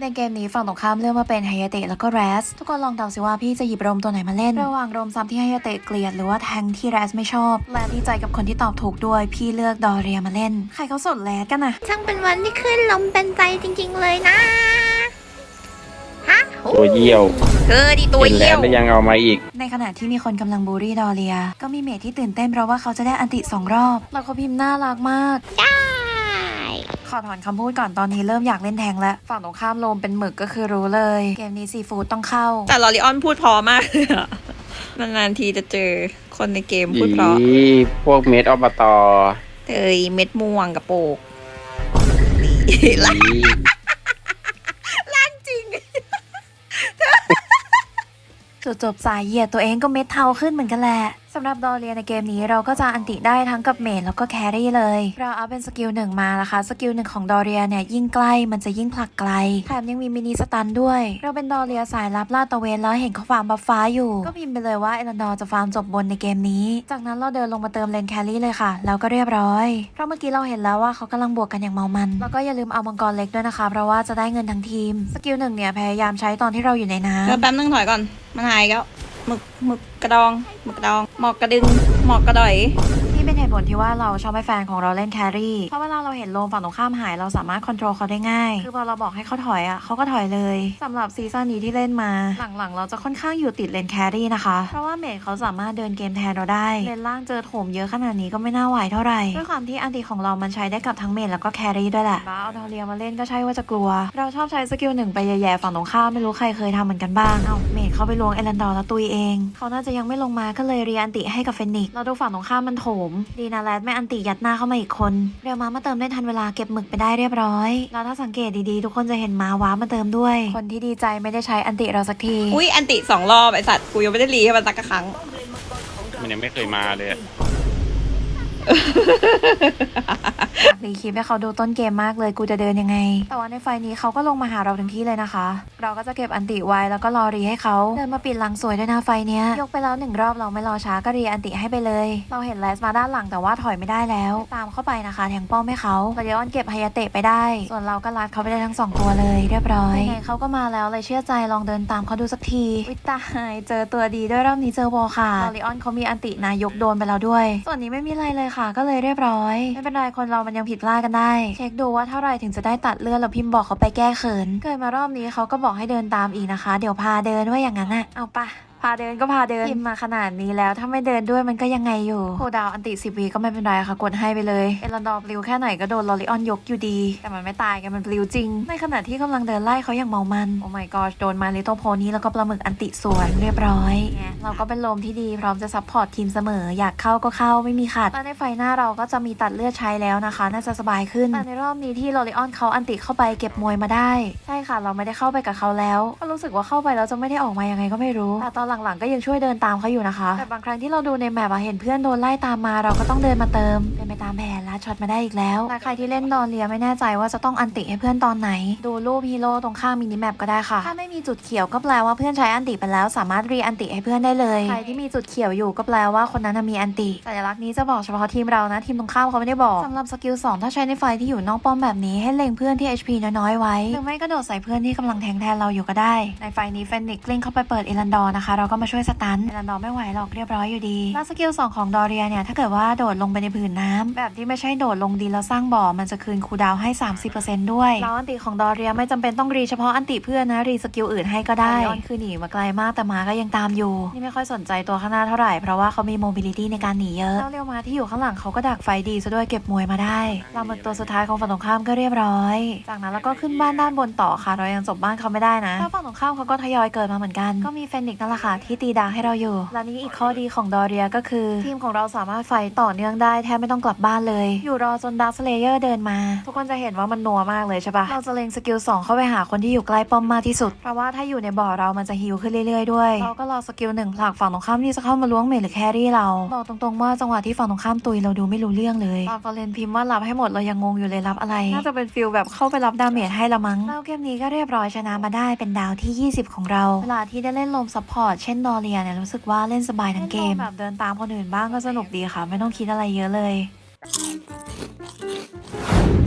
ในเกมนี้ฝั่งตรงข้ามเลือกมาเป็นไฮยาเตะแล้วก็แรสทุกคนลองเดาสิว่าพี่จะหยิบโรมตัวไหนมาเล่น ระหว่างโรมซ้ำที่ไฮยาเตะเกลียดหรือว่าแทงที่แรสไม่ชอบ และดีใจกับคนที่ตอบถูกด้วย พี่เลือกดอเรียมาเล่น ใครเขาสนแรสกันนะช่างเป็นวันที่ขึ้นลมเป็นใจจริง ๆ เลยนะฮะโอ้ตัวเยี่ยวเธอดิตัวเห็นแล้เยี่ยววแล้วยังเอามาอีก ในขณะที่มีคนกำลังบูลลี่ดอเรีย ก็มีเมทที่ตื่นเต้นเพราะว่าเขาจะได้อันติสองรอบแล้วเขาพิมพ์น่ารักมากได้ข อถอนคำพูดก่อนตอนนี้เริ่มอยากเล่นแทงแล้ว ฝั่งตรงข้ามโลมเป็นหมึกก็คือรู้เลย เกมนี้ซีฟู้ดต้องเข้า แต่ลอริออนพูดเพอมากเลยอะนานๆทีจะเจอคนในเกมพูดเพราะอีพวกเม็ดอบตเตยเม็ดม่วงกับโปกนี่อีจุดจบสายเหยียดตัวเองก็เม็ดเทาขึ้นเหมือนกันแหละ สำหรับดอเรียในเกมนี้เราก็จะอันติได้ทั้งกับเมจแล้วก็แครี่เลย เราเอาเป็นสกิลหนึ่งมานะคะสกิลหนึ่งของดอเรียเนี่ยยิ่งใกล้มันจะยิ่งผลักไกลแถมยังมีมินิสตันด้วย เราเป็นดอเรียสายลับลาตะเวนแล้วเห็นเขาฟาร์มบัฟฟ้าอยู่ ก็พิมพ์ไปเลยว่าเอลันดอร์จะฟาร์มจบบนในเกมนี้ จากนั้นเราเดินลงมาเติมเลนแครี่เลยค่ะแล้วก็เรียบร้อยเพราะเมื่อกี้เราเห็นแล้วว่าเขากำลังบวกกันอย่างเมามัน แล้วก็อย่าลืมเอามังกรเล็กด้วยนะคะเพราะว่าจะได้เงินทั้งทีมสกิลหนึ่งเนี่ยพยายามใช้ตอนที่เราอยู่ในน้ำเดี๋ยวแป๊บนึงถอยก่อนมันหายแล้ว หมึกหมึกกระดองหมึกกระดองหมอกกระดึงหมอกกระดอย ผลที่ว่าเราชอบให้แฟนของเราเล่นแครี่เพราะเวลาเราเห็นโลมฝั่งตรงข้ามหายเราสามารถควบคุมเขาได้ง่าย คือพอเราบอกให้เขาถอยอะเขาก็ถอยเลยสำหรับซีซั่นนี้ที่เล่นมา หลังๆ เราจะค่อนข้างอยู่ติดเลนแครี่นะคะ เพราะว่าเมจเขาสามารถเดินเกมแทนเราได้ เลนล่างเจอโถมเยอะขนาดนี้ก็ไม่น่าไหวเท่าไหร่ด้วยความที่อันติของเรามันใช้ได้กับทั้งเมจแล้วก็แครี่ด้วยแหละบ้าเอาดอเรียมาเล่นก็ใช่ว่าจะกลัว เราชอบใช้สกิลหนึ่งไปแย่ๆฝั่งตรงข้ามไม่รู้ใครเคยทำเหมือนกันบ้างเอาเมจเขาไปลวงเอลันดอร์แล้วตุยเอง เขาน่าจะยังไม่ลงมาก็เลยเรียนอันติให้กับเฟนิกเราดูฝั่งตรงข้ามมันโถมดนะแรดไม่อันติยัดหน้าเข้ามาอีกคน เรียวมามาเติมได้ทันเวลาเก็บหมึกไปได้เรียบร้อย แล้วถ้าสังเกตดีๆ ทุกคนจะเห็นมาว้ามาเติมด้วย คนที่ดีใจไม่ได้ใช้อันติเราสักที อุ้ยอันติสองรอบไอสัตว์กูยังไม่ได้รีให้มันสักกะครั้งมันยังไม่เคยมาเลยอะอยาก รีคลิปให้เขาดูต้นเกมมากเลยกูจะเดินยังไง แต่ว่าในไฟนี้เขาก็ลงมาหาเราถึงที่เลยนะคะ เราก็จะเก็บอันติไว้แล้วก็รอรีให้เขาเดินมาปิดหลังสวยด้วยนะไฟเนี้ยยกไปแล้วหนึ่งรอบเราไม่รอช้าก็รีอันติให้ไปเลย เราเห็นแลสมาด้านหลังแต่ว่าถอยไม่ได้แล้ว ตามเข้าไปนะคะแทงป้อมให้เขาเราเดออนเก็บไฮยาเตะไปได้ ส่วนเราก็ลัดเขาไปได้ทั้งสองตัวเลยเรียบร้อยยังไงเขาก็มาแล้วเลยเชื่อใจลองเดินตามเขาดูสักทีวิตายเจอตัวดีด้วยรอบนี้เจอวอลค่ะลอริออนเขามีอันตินายกโดนไปแล้วด้วย ส่วนนี้ไม่มีอะไรเลยค่ะ ก็เลยเรียบร้อย ไม่เป็นไรคนเรามันยังผิดพลาดกันได้ เช็คดูว่าเท่าไหร่ถึงจะได้ตัดเลือดแล้วพิมพ์บอกเขาไปแก้เขิน เกิดมารอบนี้เขาก็บอกให้เดินตามอีกนะคะ เดี๋ยวพาเดินว่าอย่างนั้นอะเอาปะ พาเดินก็พาเดินพิมพ์มาขนาดนี้แล้ว ถ้าไม่เดินด้วยมันก็ยังไงอยู่โคดาวอันติสิบวีก็ไม่เป็นไรค่ะกดให้ไปเลยเอลันดอร์ปลิวแค่ไหนก็โดนลอริออนยกอยู่ดี แต่มันไม่ตายกันมันปลิวจริง ในขณะที่กำลังเดินไล่เขาอย่างเมามันโอ้ my god โดนมาลิโตโพนี่แล้วก็ปลาหมึกอันติสวนเรียบร้อยไงเราก็เป็นลมที่ดีพร้อมจะซัพพอร์ตทีมเสมอ อยากเข้าก็เข้าไม่มีขาดแล้วในไฟหน้าเราก็จะมีตัดเลือดใช้แล้วนะคะ น่าจะสบายขึ้นแต่ในรอบนี้ที่ลอริออนเขาอันติเข้าไปเก็บมวยมาได้ใช่ค่ะ เราไม่ได้เข้าไปกับเขาแล้ว ก็รู้สึกว่าเข้าไปแล้วจะไม่ได้ออกมายังไงก็ไม่รู้แต่ตอนหลังๆก็ยังช่วยเดินตามเขาอยู่นะคะ แต่บางครั้งที่เราดูในแมปอะเห็นเพื่อนโดนไล่ตามมาเราก็ต้องเดินมาเติมเป็นไปตามแผน และช็อตมาได้อีกแล้วและใครที่เล่นดอนเลียไม่แน่ใจว่าจะต้องอันติให้เพื่อนตอนไหน ดูรูปฮีโร่ตรงข้างมินิแมปก็ได้ค่ะ ถ้าไม่มีจุดเขียวก็แปลว่าเพื่อนใช้อันติไปแล้วสามารถรีอันติให้เพื่อนได้เลย ใครที่มีจุดเขียวอยู่ก็แปลว่าคนนั้นน่ะมีอันติสัญลักษณ์นี้จะบอกเฉพาะทีมเรานะทีมตรงข้ามเขาไม่ได้บอกสำหรับสกิล2ถ้าใช้ในไฟที่อยู่นอกป้อมแบบนี้ให้เล็งเพื่อนที่ HP น้อยๆไว้หรือไม่ก็โดดใส่เพื่อนที่กำลังแทงแทนเราอยู่ก็ได้ ในไฟนี้เฟนิกกลิ้งเข้าไปเปิดเอลันดอร์นะคะ เราก็มาช่วยสตันเอลันดอร์ไม่ไหวหรอกเรียบร้อยอยู่ดีแล้วสกิล2ของดอเรียเนี่ยถ้าเกิดว่าโดดลงไปในผืนน้ำแบบที่ไม่ใช่โดดลงดินแล้วสร้างบ่อ มันจะคืนคูลดาวน์ให้ 30%ด้วย แล้วอันติของดอเรียไม่จำเป็นต้องรีเฉพาะอันติเพื่อนนะ รีสกิลอื่นให้ก็ได้ย้อนคือหนีมาไกลมากแต่มาก็ยังตามอยู่ นี่ไม่ค่อยสนใจตัวข้างหน้าเท่าไหร่ เพราะว่าเขามีโมบิลิตี้ในการหนีเยอะแล้วเรียวมาที่อยู่ข้างหลังเขาก็ดักไฟดีซะด้วยเก็บมวยมาได้ลาหมึกตัวสุดท้ายของฝั่งตรงข้ามก็เรียบร้อย จากนั้นแล้วก็ขึ้นบ้านด้านบนต่อค่ะ เรายังจบบ้านเขาไม่ได้นะแล้วฝั่งตรงข้ามเขาก็ทยอยเกิดมาเหมือนกัน ก็มีเฟนิกซ์นั่นแหละค่ะที่ตีดาวให้เราอยู่ และนี่อีกข้อดีของดอเรียก็คือ ทีมของเราสามารถไฟต่อเนื่องได้แทบไม่ต้องกลับบ้านเลยอยู่รอจนดาร์คเลเยอร์เดินมา ทุกคนจะเห็นว่ามันนัวมากเลยใช่ปะเราจะเล็งสกิล2เข้าไปหาคนที่อยู่ใกล้ป้อมมากที่สุด เพราะว่าถ้าอยู่ในบ่อเรามันจะฮิวขึ้นเรื่อยๆด้วย เราก็รอสกิลหนึ่งผลักฝั่งตรงข้ามที่จะเข้ามาล้วงเมจหรือแครี่เรา บอกตรงๆว่าจังหวะที่ฝั่งตรงข้ามตุยเราดูไม่รู้เรื่องเลยตอนฟอร์เรนพิมพ์ว่ารับให้หมดเรายังงงอยู่เลยรับอะไร น่าจะเป็นฟิลแบบเข้าไปรับดาเมจให้ละมั้งแล้วเกมนี้ก็เรียบร้อยชนะมาได้เป็นดาวที่ 20 ของเรา เวลาที่ได้เล่นลมซัพพอร์ตเช่นดอเรียเนี่ยรู้สึกว่าเล่นสบายทั้งเกมแบบเดินตามคนอื่นบ้างก็สนุกดีค่ะ ไม่ต้องคิดอะไรเยอะเลย Thank you.